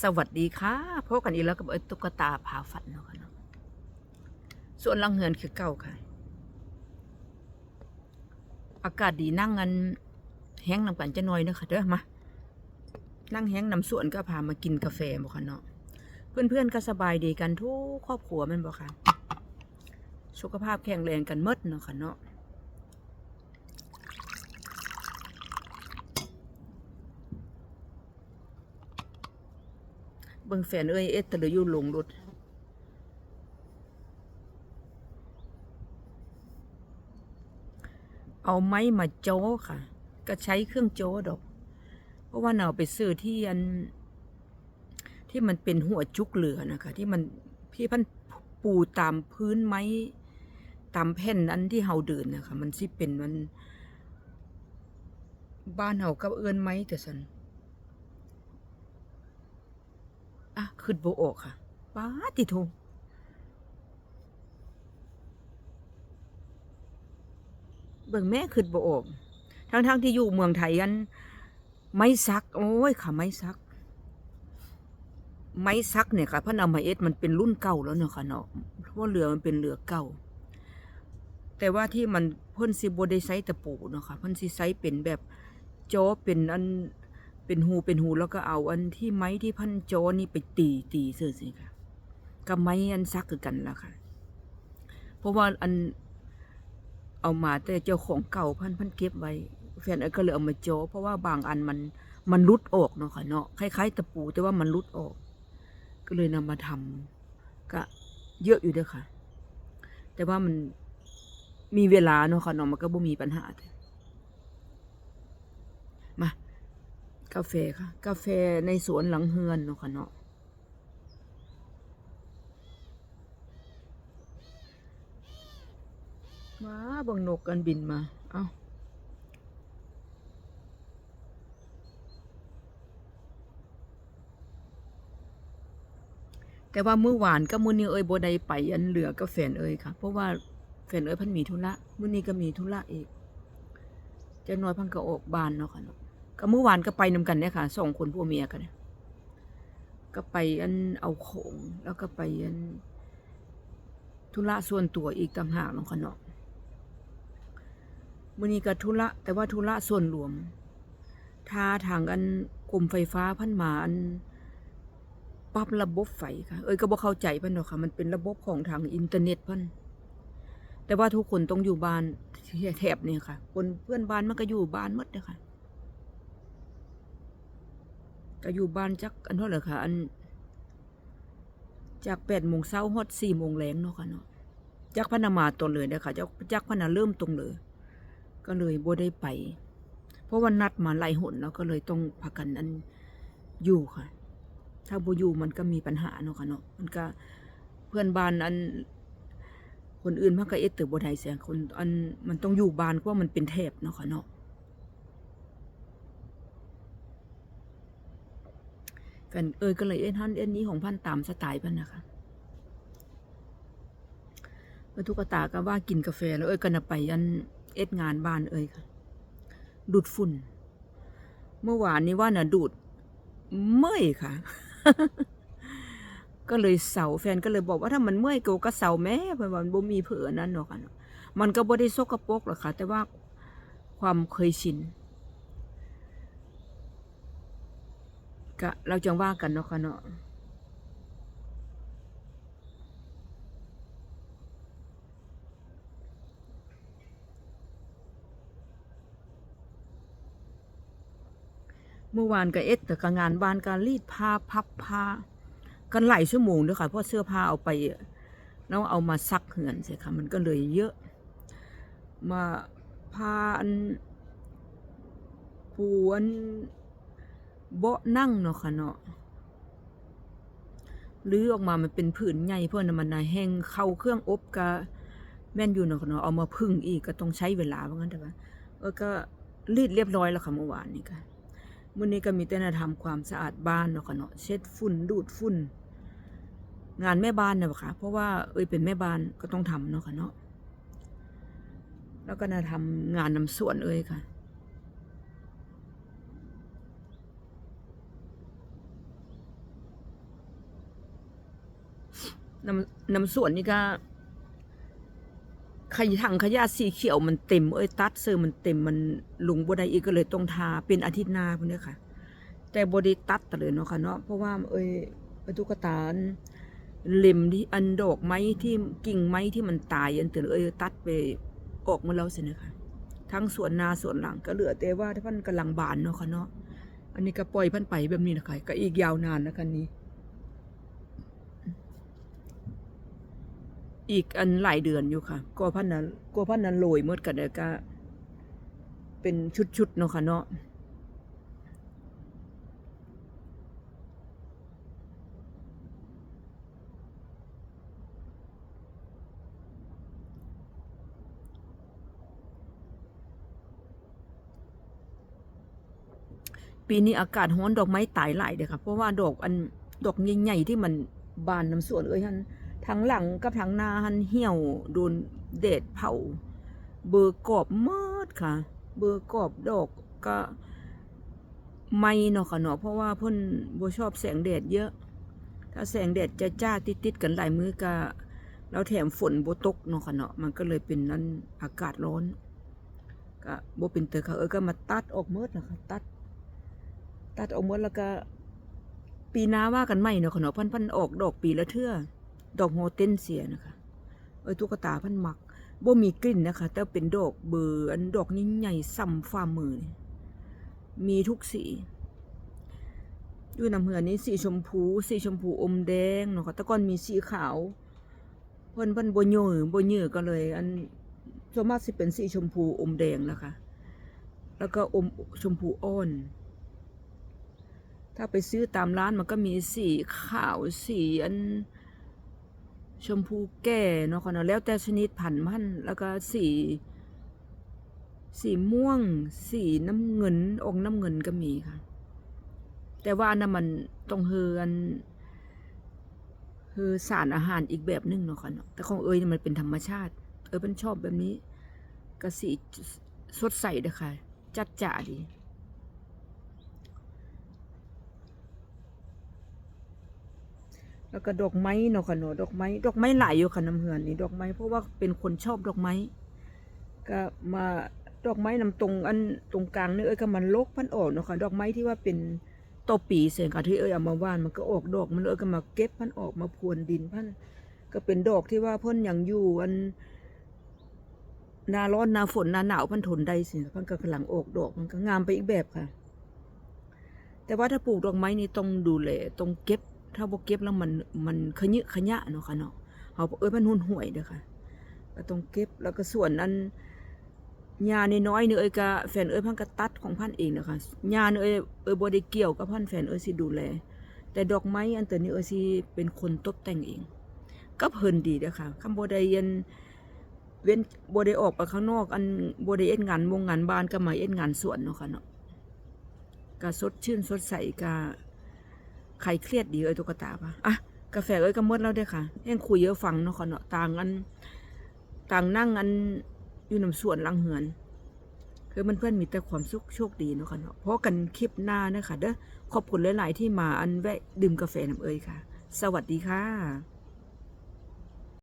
สวัสดีค่ะพบกันอีกแล้วกับเอ้ตุ๊กตาพาฝันเนาะค่ะเนาะส่วนลังเฮือนคือเก่าค่ะ อากาศดีนั่งกันแห้งนำกันจะน่อยเนอะค่ะเด้อมา นั่งแห้งนำส่วนก็พามากินกาแฟบ่ค่ะเนาะเพื่อนๆก็สบายดีกันทุกครอบครัวมันบ่ค่ะ สุขภาพแข็งแรงกันหมดเนาะค่ะเนาะ บิ่งแฟนเอ้ยเอ็ดตะเลยอยู่ลงรถเอาไม้มาโจ้ค่ะ ก็ใช้เครื่องโจ้ดอก เพราะว่าเราไปซื้อที่อัน ที่มันเป็นหัวจุกเหลือนะคะ ที่มันพี่พันปูตามพื้นไม้ตามแผ่นอันที่เฮาเดินนะคะ มันสิเป็นมัน บ้านเฮากับเอื้อนไม้แต่สัน อะขึ้นโบออกค่ะป้าติโทเบิ่งแม่ขึ้นโบออกทั้งๆทที่อยู่เมืองไทยกันไม้ซัก โอ้ยค่ะไม้ซัก ไม้ซักเนี่ยค่ะพระนามาเอสมันเป็นรุ่นเก่าแล้วเนาะค่ะเนาะเพราะว่าเรือมันเป็นเรือเก่า แต่ว่าที่มันเพ่นสิบได้ไซตะปูเนาะค่ะเพ่นสิไซเป็นแบบโจอเป็นอัน เป็นหูเป็นหูแล้วก็เอาอันที่ไม้ที่พันโจอนี่ไปตีตีเสื่อสิค่ะกับไม้อันซักกันและค่ะ เพราะว่าอันเอามาแต่เจ้าของเก่าพันพันเก็บไว้ แฟนเอ้ยก็เลยเอามาโจเพราะว่าบางอันมันมันรุดออกเนาะค่ะเนาะคล้ายๆตะปูแต่ว่ามันรุดออก ก็เลยนำมาทำก็เยอะอยู่เด้อค่ะ แต่ว่ามันมีเวลาเนาะค่ะเนาะมันก็บ่มีปัญหามา กาแฟค่ะ กาแฟในสวนหลังเฮือนเนาะค่ะเนาะมาบังนกกันบินมา เอาแต่ว่ามื้อวานก็มื้อนี้เอ้ยบ่ได้ไปอันเหลือกับแฟนเอ้ยค่ะ เพราะว่าแฟนเอ้ยพันมีธุระมื้อนี้ก็มีธุระอีกจะน้อยพันก็ออกบานเนาะค่ะเนาะ ก็เมื่อวานก็ไปนำกันเนี่ยค่ะสองคนผัวเมียกันก็ไปอันเอาของแล้วก็ไปอันธุระส่วนตัวอีกต่างหากนาะค่ะเนมื้อนี้ก็ธุระแต่ว่าธุระส่วนรวมท่าทางอันกรมไฟฟ้าพันหมาอันปรับระบบไฟค่ะ เอ้ยก็บ่เข้าใจพิ่นดอกค่ะ มันเป็นระบบของทางอินเทอร์เน็ตพิ่นแต่ว่าทุกคนต้องอยู่บ้านแถบเนี่ยค่ะ คนเพื่อนบ้านมันก็อยู่บ้านมดเลยค่ะ ก็อยู่บ้านจักอันเท่าไหร่ค่ะอัน จากแปดโมงเช้าฮอดสี่โมงแรงเนาะค่ะเนาะจักพนามาตนเลยนะคะจักจักพนาเริ่มตรงเลย ก็เลยบ่ได้ไป เพราะว่านัดมาหลายหนแล้วก็เลยต้องพักกันอันอยู่ค่ะ ถ้าบ่อยู่มันก็มีปัญหาเนาะค่ะเนาะมันก็เพื่อนบ้านอัน คนอื่นมันก็เอ็ดเติบบ่ได้เสียคนอันมันต้องอยู่บ้านเพราะมันเป็นแถบเนาะค่ะเนาะ แฟนเอยก็เลยเอ็นฮันเอ็นนี้ของพันตามสไตล์พันนะคะเมื่อทุกตาก็ว่ากินกาแฟแล้วเอ้ยก็นไปยันเอ็ดงานบ้านเอ้ยค่ะ ดูดฝุ่น เมื่อวานนี้ว่าน่ะดูด เมื่อยค่ะ ก็เลยเสาแฟนก็เลยบอกว่าถ้ามันเมื่อยก็ก็เสาแม่เพราะว่ามันบ่มีเผื่อนั้นหรอกค่ะมันก็บ่ได้ซกกระปกหรอกค่ะ แต่ว่าความเคยชิน ก็เราจะว่ากันเนาะค่ะเนาะเมื่อวานก็เอ็ดแต่กงานบ้านการรีดผ้าพับผ้ากันหลายชั่วโมงด้วยค่ะเพราะเสื้อผ้าเอาไปแล้วเอามาซักเหือนเสียค่ะมันก็เลยเยอะ มาผ้าอันปูอัน เบาะนั่งเนาะค่ะเนาะลื้อออกมามันเป็นผืนใหญ่เพื่อนมันนายแห้งเข้าเครื่องอบกะแม่นอยู่เนาะค่ะเนาะเอามาพึ่งอีกก็ต้องใช้เวลาว่างั้นแต่ว่าเออก็รีดเรียบร้อยแล้วค่ะเมื่อวานนี้ค่ะมื้อนี้ก็มีแต่จะทำความสะอาดบ้านเนาะค่ะเนาะเช็ดฝุ่นดูดฝุ่นงานแม่บ้านเนี่ยค่ะ เพราะว่าเอ้ยเป็นแม่บ้านก็ต้องทำเนาะค่ะเนาะแล้วก็น่าทำงานนำสวนเอ้ยค่ะ น้ำน้ำสวนนี่ก็ขยถังขยะสีเขียวมันเต็มเอ้ยตัดเซอร์มันเต็มมันลุงบ่ได้อีกก็เลยต้องทาเป็นอาทิตย์หน้าพุ่นเด้ค่ะ แต่บ่ได้ตัดตเลยเนาะค่ะเนาะเพราะว่าเอ้ยไอ้ตุ๊กตานเล็มที่อันดอกไม้ที่กิ่งไม้ที่มันตายอันเตือนเอ้ยตัดไปออกมาแล้วสินะคะทั้งสวนนาสวนหลังก็เหลือแต่ว่าที่พันกำลังบานเนาะค่ะเนาะอันนี้ก็ปล่อยพันไปแบบนี้นะคะก็อีกยาวนานนะคะนี้ อีกอันหลายเดือนอยู่ค่ะก็พันนั้นก็พันนั้นโรยเมื่อกันเลยก็เป็นชุดๆเนาะค่ะเนาะปีนี้อากาศร้อนดอกไม้ตายหลายเด้อค่ะ เพราะว่าดอกอันดอกใหญ่ๆที่มันบานน้ำสวนเอ้ยฮัน ทั้งหลังกับทั้งหน้าหันเหี่ยวโดนแดดเผา เบอร์กรอบมากค่ะ เบอร์กรอบดอกก็ไม่เนาะค่ะเนาะเพราะว่าพ่นบ่ชอบแสงแดดเยอะ ถ้าแสงแดดจะจ้าติดๆกันหลายมือก็แล้วแถมฝนบ่ตกเนาะค่ะเนาะมันก็เลยเป็นนั้นอากาศร้อนก็บ่เป็นเตอค่ะเออก็มาตัดออกหมดนะคะตัด ตัดออกหมดแล้วก็ปีหน้าว่ากันใหม่เนาะค่ะเนาะพันพันออกดอกปีละเทื่อ ดอกโฮเทนเซียนะคะเอ้ตุ๊กตาพันหมักบ่มีกลิ่นนะคะ แต่เป็นดอกเบอร์อันดอกนี้ใหญ่ซ้ำฝ่ามือ มีทุกสีอยู่น้ำเหือนี้สีชมพู สีชมพูอมแดงเนาะค่ะแต่ก่อนมีสีขาวเพิ่นเพิ่นบ่เยือบ่เยือก็เลย อันส่วนมากสิเป็นสีชมพูอมแดงแล้วค่ะแล้วก็อมชมพูอ่อน ถ้าไปซื้อตามร้านมันก็มีสีขาวสีอัน ชมพูแก่เนาะค่ะเนาะแล้วแต่ชนิดพันมันแล้วก็สี สีม่วง สีน้ำเงินออกน้ำเงินก็มีค่ะ แต่ว่าอันนั้นมันต้องเฮือนคือสารอาหารอีกแบบหนึงเนาะค่ะเนาะแต่ของเอ้ยนี่มันเป็นธรรมชาติ เอ้ยเป็นชอบแบบนี้ ก็สีสดใสเด้อค่ะ จัดจ้าดี แล้วก็ดอกไม้เนาะค่ะเนาะดอกไม้ดอกไม้หลายอยู่ค่ะน้ำเหือนนี่ดอกไม้เพราะว่าเป็นคนชอบดอกไม้ก็มาดอกไม้นำตรงอันตรงกลางเนี่เอ้ยก็มันลกพันออกเนาะค่ะดอกไม้ที่ว่าเป็นตอปีเสียงค่ะที่เอ้ยเอามาว่านมันก็ออกดอกมันเอ้ยก็มาเก็บพันออกมาพรวนดินพันก็เป็นดอกที่ว่าพ่นอยังอยู่อันหนาร้อนหนาฝนหนาหนาวพันทนได้สิพันก็กำลังออกดอกมันก็งามไปอีกแบบค่ะ แต่ว่าถ้าปลูกดอกไม้นี่ต้องดูแลต้องเก็บ ถ้าบ่เก็บแล้วมันมันขยิขยะเนาะค่ะเนาะเฮาเอ้ยมันหุ่นห่วยเด้อค่ะก็ต้องเก็บแล้วก็ส่วนนั้นหญ้าน้อยๆนี่เอ้ยก็แฟนเอ้ยพันก็ตัดของพันเองนะคะหญ้านี่เอ้ยเอ้ยบ่ได้เกี่ยวกับพันแฟนเอ้ยสิดูแลแต่ดอกไม้อันตัวนี้เอ้ยสิเป็นคนตกแต่งเอง ก็เพลินดีเด้อค่ะคำบ่ได้เย็นเว้นบได้ออกไปข้างนอก อันบได้เอ็ดงานวงงานบ้านก็มาเอ็ดงานสวนเนาะค่ะเนาะก็สดชื่นสดใสก็ ใครเครียดดีเอ้ยตุ๊กตาปะอะกาแฟเอ้ยก็หมดแล้วเด้อค่ะแห้งคุยเยอะฟังเนาะค่ะเนาะต่างกันต่างนั่งกันอยู่น้ำสวนลังเหือนคือมันเพื่อนมีแต่ความสุขโชคดีเนาะค่ะเนาะเพราะกันคลิปหน้านะคะเด้อขอบคุณหลาย ๆ ที่มาอันแวะดื่มกาแฟน้ำเอ้ยค่ะ สวัสดีค่ะ